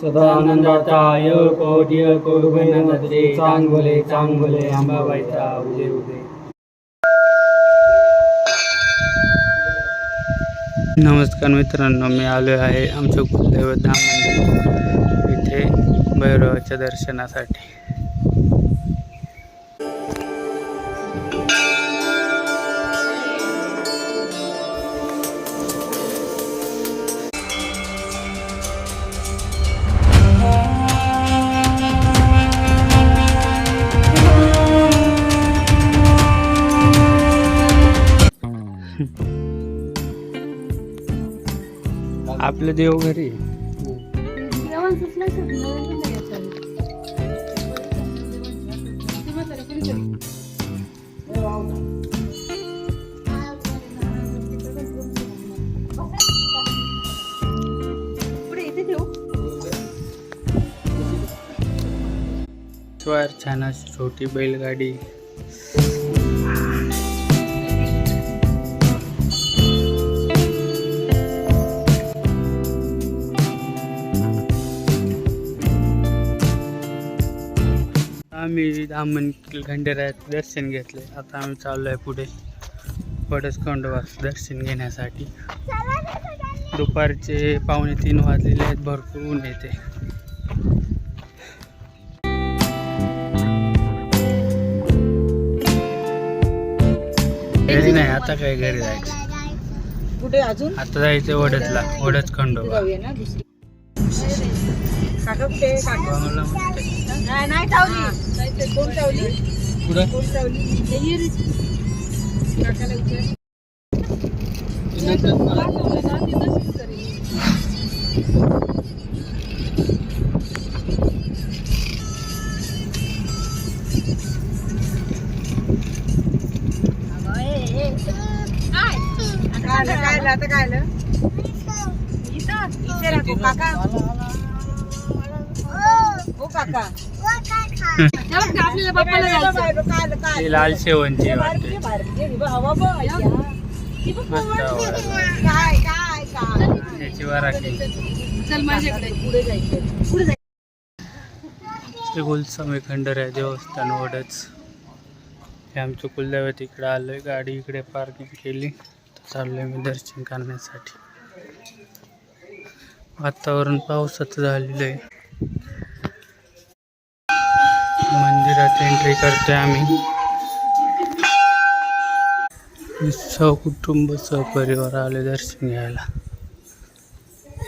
सदानंदाताय कोट्य कोडुगणपते चांगले चांगले अंबाबाईचा उदे उदे। नमस्कार मित्रांनो मी आलो आहे आमच्या कुलदैवत धाम मंदिर इथे भैरवाच्या दर्शनासाठी. आपलं देव घरी छान अशी छोटी बैलगाडी. आम्ही धामण खंडेरायात दर्शन घेतले. आता आम्ही चाललो आहे पुढे. खंडोबाच दर्शन घेण्यासाठी. दुपारचे पावणे तीन वाजलेले आहेत. भरपूर ऊन येते. घरी नाही आता काय घरी जायचं? कुठे अजून? आता जायचं वडदला वडच खंडोबा काका कुठे नाही नाही चावली. कोण चावली? कोण चावली? आता काय आलं? इथे. राखू, काका. हो काका. आपल्याला बाप्पाला जायचं ती? लाल आहे बाहेर वाटते. मस्त आवडलं. काय काय काय? त्याची वराठी. चल माझ्याकडे. पुढे जायचं. पुढे जायचं. श्री कुलस्वामी खंडराय देवस्थान वडच. हे आमचं कुलदैवत इकडे आलोय गाडी इकडे पार्किंग केली. तर चाललोय मी दर्शन करण्यासाठी. वातावरण पावसाचं झालेलं आहे. मंदिरात एंट्री करते आम्ही. सहकुटुंब सहपरिवार आले दर्शन घ्यायला.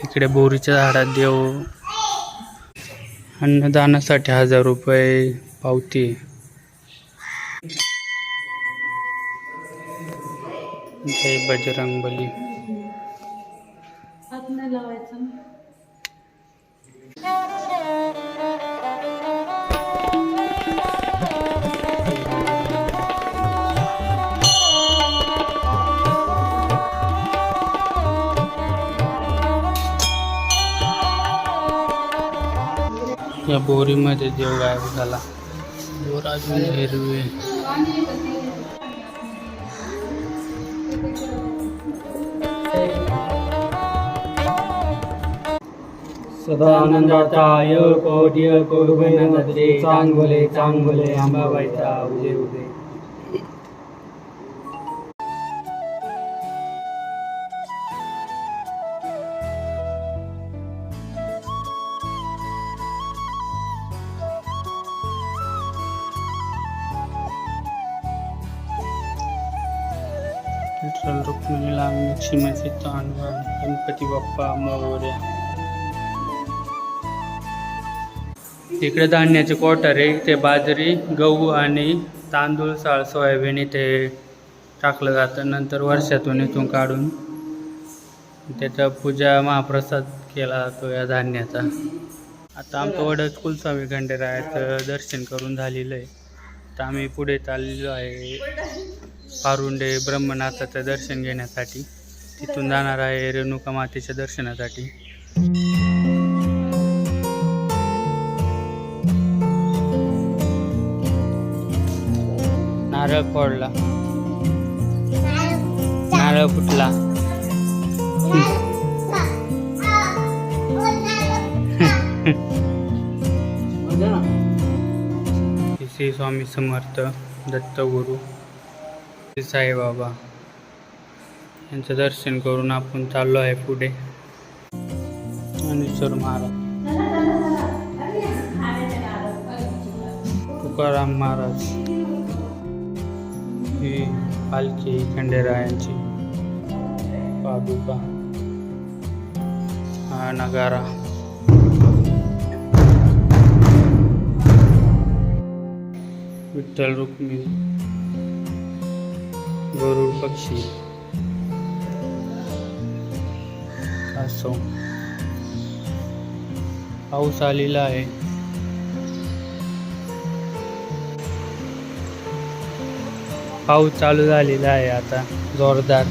इकडे बोरीच्या झाडात देव. अन्नदानासाठी हजार रुपये पावती. जय बजरंग बली लावायचं. या बोरीमध्ये देव गायब झाला बोर अजून हिरवे सदानंदाचाय कोट्य कोडुगणपते चांगले चांगले अंबाबाईचा उदय उदय. विठ्ठल रुक्मिणीला लक्ष्मीचे तांडवण गणपती बाप्पा मोर्या इकडे धान्याचे क्वार्टर आहे ते बाजरी गहू आणि तांदूळ साळ सोयाबीन इथे टाकलं जातं. नंतर वर्षातून इथून काढून त्याचा पूजा महाप्रसाद केला जातो या धान्याचा. आता आमचं वडच कुलस्वामी खंडेरायाचं दर्शन करून झालेलं आहे. तर आम्ही पुढे चाललेलो आहे. पारुंडे ब्रह्मनाथाचं दर्शन घेण्यासाठी. तिथून जाणार आहे रेणुका मातेच्या दर्शनासाठी. नारळ फोडला. नारळ फुटला. श्री स्वामी समर्थ दत्तगुरु. साईबाबा. यांचं दर्शन करून आपण चाललो आहे पुढे. ज्ञानेश्वर महाराज. तुकाराम महाराज. ही पालखी खंडेरायांची. पादुका. हा नगारा. विठ्ठल रुक्मिणी. गरुड पक्षी. असो पाऊस आलेला आहे. पाऊस चालू झालेला आहे आता जोरदार.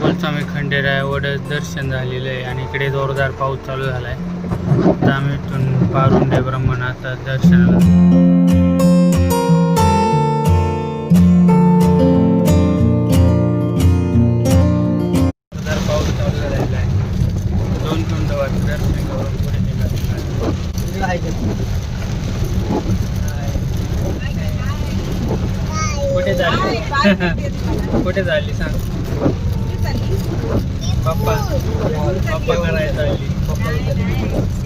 गोलस्वामी खंडेरायवडच दर्शन झालेलं आहे आणि इकडे जोरदार पाऊस चालू झाला आहे आता आम्ही इथून पारुंडे ब्रह्मनाथ दर्शनाला. कुठे झाली कुठे झाली सांग पप्पा पप्पा करायला चालली. आणि